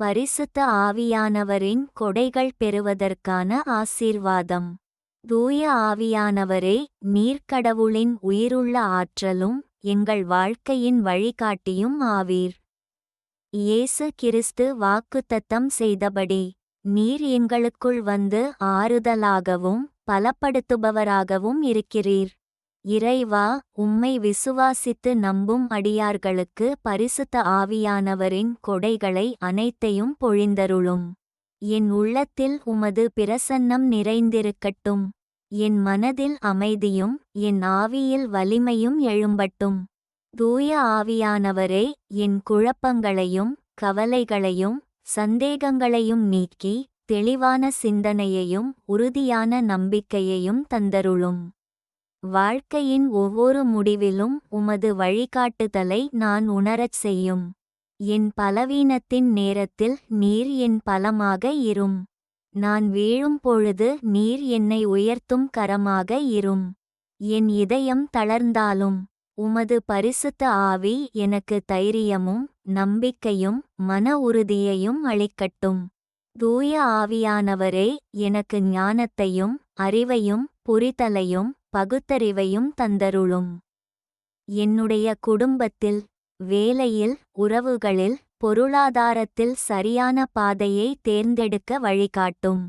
பரிசுத்த ஆவியானவரின் கொடைகள் பெறுவதற்கான ஆசீர்வாதம். தூய ஆவியானவரே நீர்க்கடவுளின் உயிருள்ள ஆற்றலும் எங்கள் வாழ்க்கையின் வழிகாட்டியும் ஆவீர். இயேசு கிறிஸ்து வாக்குத்தத்தம் செய்தபடி நீர் எங்களுக்குள் வந்து ஆறுதலாகவும் பலப்படுத்துபவராகவும் இருக்கிறீர். இறைவா உம்மை விசுவாசித்து நம்பும் அடியார்களுக்கு பரிசுத்த ஆவியானவரின் கொடைகளை அனைத்தையும் பொழிந்தருளும். என் உள்ளத்தில் உமது பிரசன்னம் நிறைந்திருக்கட்டும். என் மனதில் அமைதியும் என் ஆவியில் வலிமையும் எழும்பட்டும். தூய ஆவியானவரே என் குழப்பங்களையும் கவலைகளையும் சந்தேகங்களையும் நீக்கி தெளிவான சிந்தனையையும் உறுதியான நம்பிக்கையையும் தந்தருளும். வாழ்க்கையின் ஒவ்வொரு முடிவிலும் உமது வழிகாட்டுதலை நான் உணரச் செய்யும். என் பலவீனத்தின் நேரத்தில் நீர் என் பலமாக இரும். நான் வீழும் பொழுது நீர் என்னை உயர்த்தும் கரமாக இரும். என் இதயம் தளர்ந்தாலும் உமது பரிசுத்த ஆவி எனக்கு தைரியமும் நம்பிக்கையும் மன உறுதியையும் அளிக்கட்டும். தூய ஆவியானவரே எனக்கு ஞானத்தையும் அறிவையும் புரிதலையும் பகுத்தறிவையும் தந்தருளும். என்னுடைய குடும்பத்தில் வேலையில் உறவுகளில் பொருளாதாரத்தில் சரியான பாதையை தேர்ந்தெடுக்க வழிகாட்டும்.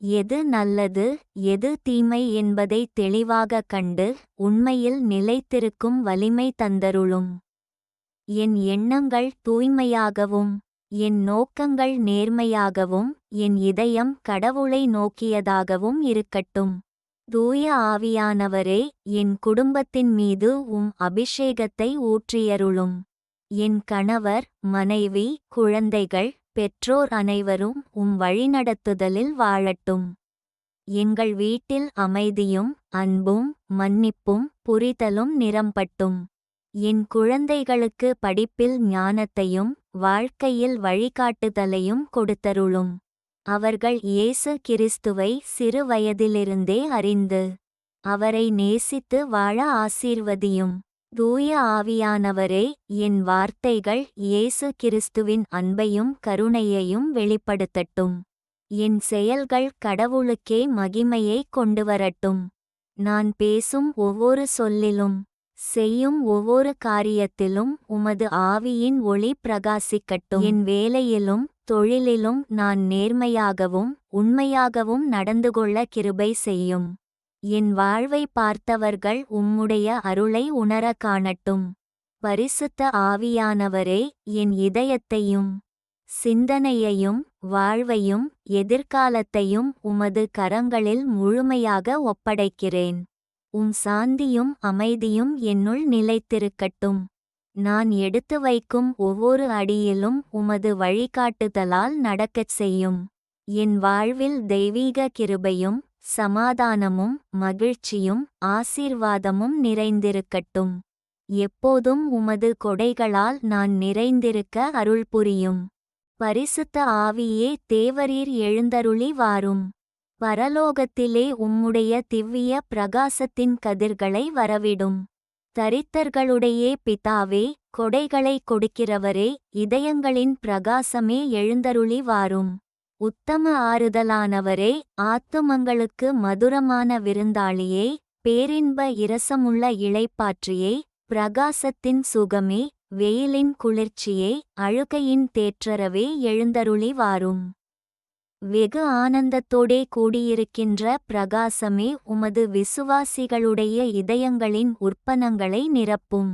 எது நல்லது எது தீமை என்பதை தெளிவாக கண்டு உண்மையில் நிலைத்திருக்கும் வலிமை தந்தருளும். என் எண்ணங்கள் தூய்மையாகவும் என் நோக்கங்கள் நேர்மையாகவும் என் இதயம் கடவுளை நோக்கியதாகவும் இருக்கட்டும். தூய ஆவியானவரே என் குடும்பத்தின் மீது உம் அபிஷேகத்தை ஊற்றியருளும். என் கணவர் மனைவி குழந்தைகள் பெற்றோர் அனைவரும் உம் வழிநடத்துதலில் வாழட்டும். எங்கள் வீட்டில் அமைதியும் அன்பும் மன்னிப்பும் புரிதலும் நிரம்பட்டும். என் குழந்தைகளுக்கு படிப்பில் ஞானத்தையும் வாழ்க்கையில் வழிகாட்டுதலையும் கொடுத்தருளும். அவர்கள் இயேசு கிறிஸ்துவை சிறு வயதிலிருந்தே அறிந்து அவரை நேசித்து வாழ ஆசீர்வதியும். தூய ஆவியானவரே என் வார்த்தைகள் இயேசு கிறிஸ்துவின் அன்பையும் கருணையையும் வெளிப்படுத்தட்டும். என் செயல்கள் கடவுளுக்கே மகிமையை கொண்டுவரட்டும். நான் பேசும் ஒவ்வொரு சொல்லிலும் செய்யும் ஒவ்வொரு காரியத்திலும் உமது ஆவியின் ஒளி பிரகாசிக்கட்டும். என் வேலையிலும் தொழிலிலும் நான் நேர்மையாகவும் உண்மையாகவும் நடந்து கொள்ள கிருபை செய்யும். என் வாழ்வை பார்த்தவர்கள் உம்முடைய அருளை உணர காணட்டும். பரிசுத்த ஆவியானவரே என் இதயத்தையும் சிந்தனையையும் வாழ்வையும் எதிர்காலத்தையும் உமது கரங்களில் முழுமையாக ஒப்படைக்கிறேன். உம் சாந்தியும் அமைதியும் என்னுள் நிலைத்திருக்கட்டும். நான் எடுத்து வைக்கும் ஒவ்வொரு அடியிலும் உமது வழிகாட்டுதலால் நடக்கச் செய்யும். என் வாழ்வில் தெய்வீக கிருபையும் சமாதானமும் மகிழ்ச்சியும் ஆசீர்வாதமும் நிறைந்திருக்கட்டும். எப்போதும் உமது கொடைகளால் நான் நிறைந்திருக்க அருள் புரியும் பரிசுத்த ஆவியே தேவரீர் எழுந்தருளி வாரும். பரலோகத்திலே உம்முடைய திவ்விய பிரகாசத்தின் கதிர்களை வரவிடும். தரித்தர்களுடைய பிதாவே கொடைகளை கொடுக்கிறவரே இதயங்களின் பிரகாசமே எழுந்தருளி வாரும் உத்தம ஆறுதலானவரே ஆத்துமங்களுக்கு மதுரமான விருந்தாளியே பேரின்ப இரசமுள்ள இளைப்பாற்றியே பிரகாசத்தின் சுகமே வெயிலின் குளிர்ச்சியே அழுகையின் தேற்றரவே எழுந்தருளி வாரும் வெகு ஆனந்தத்தோடே கூடியிருக்கின்ற பிரகாசமே உமது விசுவாசிகளுடைய இதயங்களின் உற்பனங்களை நிரப்பும்.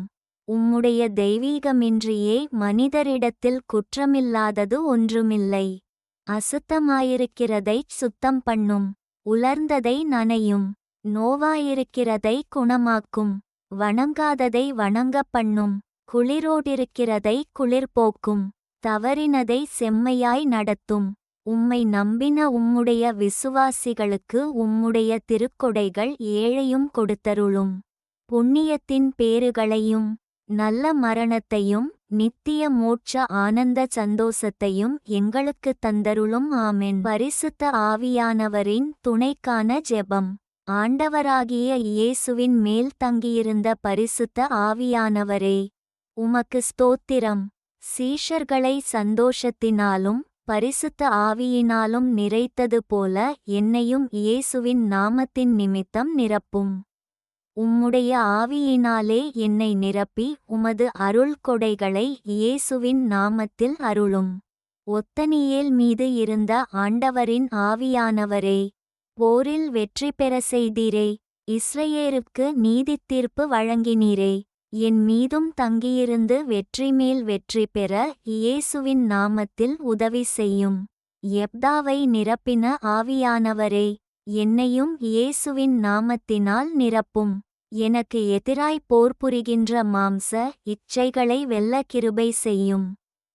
உம்முடைய தெய்வீகமின்றியே மனிதரிடத்தில் குற்றமில்லாதது ஒன்றுமில்லை. அசுத்தமாயிருக்கிறதைச் சுத்தம் பண்ணும் உலர்ந்ததை நனையும். நோவாயிருக்கிறதை குணமாக்கும். வணங்காததை வணங்கப் பண்ணும் குளிரோடிருக்கிறதை குளிர்போக்கும். தவறினதை செம்மையாய் நடத்தும். உம்மை நம்பின உம்முடைய விசுவாசிகளுக்கு உம்முடைய திருக்கொடைகள் ஏழையும் கொடுத்தருளும். புண்ணியத்தின் பேறுகளையும் நல்ல மரணத்தையும் நித்திய மோட்ச ஆனந்த சந்தோஷத்தையும் எங்களுக்குத் தந்தருளும் ஆமென். பரிசுத்த ஆவியானவரின் துணைக்கான ஜெபம். ஆண்டவராகிய இயேசுவின் மேல் தங்கியிருந்த பரிசுத்த ஆவியானவரே உமக்கு ஸ்தோத்திரம். சீஷர்களை சந்தோஷத்தினாலும் பரிசுத்த ஆவியினாலும் நிறைத்தது போல என்னையும் இயேசுவின் நாமத்தின் நிமித்தம் நிரப்பும். உம்முடைய ஆவியினாலே என்னை நிரப்பி உமது அருள் கொடைகளை இயேசுவின் நாமத்தில் அருளும். ஒத்தனியேல் மீது இருந்த ஆண்டவரின் ஆவியானவரே போரில் வெற்றி பெற செய்தீரே இஸ்ரயேலுக்கு நீதித் தீர்ப்பு வழங்கினீரே. என் மீதும் தங்கியிருந்து வெற்றி மேல் வெற்றி பெற இயேசுவின் நாமத்தில் உதவி செய்யும். எப்தாவை நிரப்பின ஆவியானவரே என்னையும் இயேசுவின் நாமத்தினால் நிரப்பும். எனக்கு எதிராய் போர் புரிகின்ற மாம்ச இச்சைகளை வெல்ல கிருபை செய்யும்.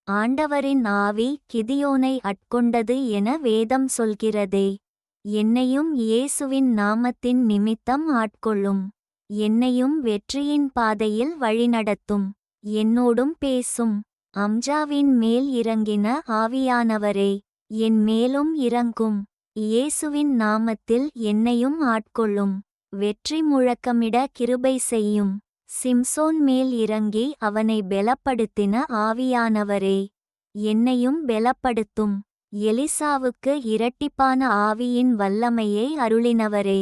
ஆண்டவரின் ஆவி கிதியோனை அட்கொண்டது என வேதம் சொல்கிறதே. என்னையும் இயேசுவின் நாமத்தின் நிமித்தம் ஆட்கொள்ளும். என்னையும் வெற்றியின் பாதையில் வழிநடத்தும். என்னோடும் பேசும். அம்ஜாவின் மேல் இறங்கின ஆவியானவரே என் மேலும் இறங்கும். இயேசுவின் நாமத்தில் என்னையும் ஆட்கொள்ளும். வெற்றி முழக்கமிட கிருபை செய்யும். சிம்சோன் மேல் இறங்கி அவனை பெலப்படுத்தின ஆவியானவரே என்னையும் பெலப்படுத்தும். எலிசாவுக்கு இரட்டிப்பான ஆவியின் வல்லமையை அருளினவரே.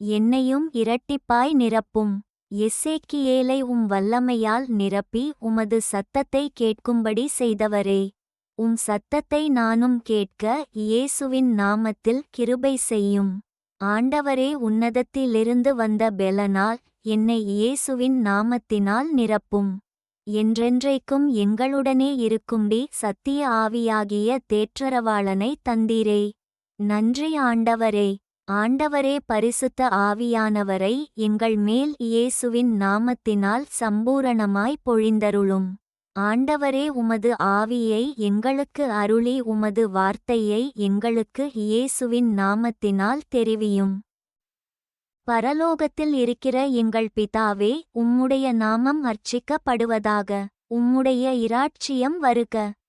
என்னையும் இரட்டிப்பாய் நிரப்பும். எசேக்கியேலை உம் வல்லமையால் நிரப்பி உமது சத்தத்தை கேட்கும்படி செய்தவரே. உம் சத்தத்தை நானும் கேட்க இயேசுவின் நாமத்தில் கிருபை செய்யும். ஆண்டவரே உன்னதத்திலிருந்து வந்த பெலனால் என்னை இயேசுவின் நாமத்தினால் நிரப்பும். என்றென்றைக்கும் எங்களுடனே இருக்கும்படி சத்திய ஆவியாகிய தேற்றரவாளனை தந்தீரே. நன்றி ஆண்டவரே. ஆண்டவரே பரிசுத்த ஆவியானவரை எங்கள் மேல் இயேசுவின் நாமத்தினால் சம்பூரணமாய் பொழிந்தருளும். ஆண்டவரே உமது ஆவியை எங்களுக்கு அருளி உமது வார்த்தையை எங்களுக்கு இயேசுவின் நாமத்தினால் தெரிவியும். பரலோகத்தில் இருக்கிற எங்கள் பிதாவே உம்முடைய நாமம் அர்ச்சிக்கப்படுவதாக உம்முடைய இராட்சியம் வருக.